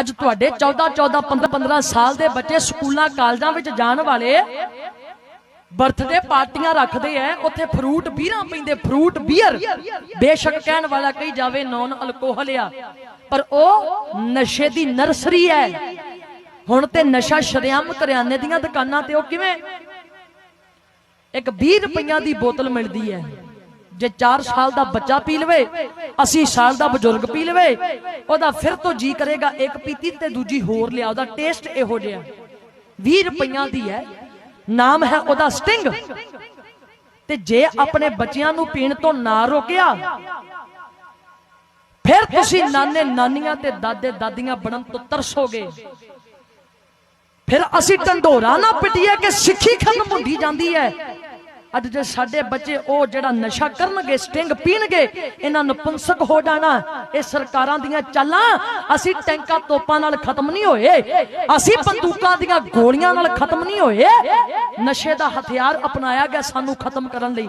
ਅੱਜ ਤੁਹਾਡੇ 14 14 15 15 ਸਾਲ ਦੇ ਬੱਚੇ ਸਕੂਲਾਂ, ਕਾਲਜਾਂ ਵਿੱਚ ਜਾਣ ਵਾਲੇ ਬਰਥਡੇ ਪਾਰਟੀਆਂ ਰੱਖਦੇ ਐ। ਉੱਥੇ ਫਰੂਟ ਬੀਰਾਂ ਪੈਂਦੇ, ਫਰੂਟ ਬੀਅਰ। ਬੇਸ਼ੱਕ ਕਹਿਣ ਵਾਲਾ ਕਹੀ ਜਾਵੇ, ਨੌਨ ਅਲਕੋਹਲ ਆ। ਪਰ ਉਹ ਨਸ਼ੇ ਦੀ ਨਰਸਰੀ ਐ। ਹੁਣ ਤੇ ਨਸ਼ਾ ਸ਼ਰਿਆਮ ਕਰਿਆਨੇ ਦੀਆਂ ਦੁਕਾਨਾਂ ਤੇ ਉਹ ਕਿਵੇਂ? ਇੱਕ 20 ਰੁਪਈਆਂ ਦੀ ਬੋਤਲ ਮਿਲਦੀ ਹੈ ਜੇ 4 ਸਾਲ ਦਾ ਬੱਚਾ ਪੀ ਲਵੇ 80 ਸਾਲ ਦਾ ਬਜ਼ੁਰਗ ਪੀ ਲਵੇ, ਉਹਦਾ ਫਿਰ ਤੋਂ ਜੀ ਕਰੇਗਾ ਇੱਕ ਪੀਤੀ ਤੇ ਦੂਜੀ ਹੋਰ ਲਿਆ, ਉਹਦਾ ਟੇਸਟ ਇਹੋ ਜਿਹਾ। 20 ਰੁਪਈਆਂ ਦੀ ਹੈ, ਨਾਮ ਹੈ ਉਹਦਾ ਸਟਿੰਗ। ਤੇ ਜੇ ਆਪਣੇ ਬੱਚਿਆਂ ਨੂੰ ਪੀਣ ਤੋਂ ਨਾ ਰੋਕਿਆ, ਫਿਰ ਤੁਸੀਂ ਨਾਨੇ ਨਾਨੀਆਂ ਤੇ ਦਾਦੇ ਦਾਦੀਆਂ ਬਣਨ ਤੋਂ ਤਰਸੋਗੇ। ਫਿਰ ਅਸੀਂ ਢੰਡੋਰਾ ਨਾ ਪਿਟੀਏ ਕਿ ਸਿੱਖੀ ਖਤਮ ਹੁੰਦੀ ਜਾਂਦੀ ਹੈ। ਅੱਜ ਜੇ ਸਾਡੇ ਬੱਚੇ ਉਹ ਜਿਹੜਾ ਨਸ਼ਾ ਕਰਨਗੇ, ਸਟਿੰਗ ਪੀਣਗੇ, ਇਹਨਾਂ ਨਪੁੰਸਕ ਹੋ ਜਾਣਾ। ਇਹ ਸਰਕਾਰਾਂ ਦੀਆਂ ਚਾਲਾਂ, ਅਸੀਂ ਟੈਂਕਾਂ ਤੋਪਾਂ ਨਾਲ ਖਤਮ ਨਹੀਂ ਹੋਏ। ਅਸੀਂ ਬੰਦੂਕਾਂ ਦੀਆਂ ਗੋਲੀਆਂ ਨਾਲ ਖਤਮ ਨਹੀਂ ਹੋਏ। ਨਸ਼ੇ ਦਾ ਹਥਿਆਰ ਅਪਣਾਇਆ ਗਿਆ ਸਾਨੂੰ ਖਤਮ ਕਰਨ ਲਈ।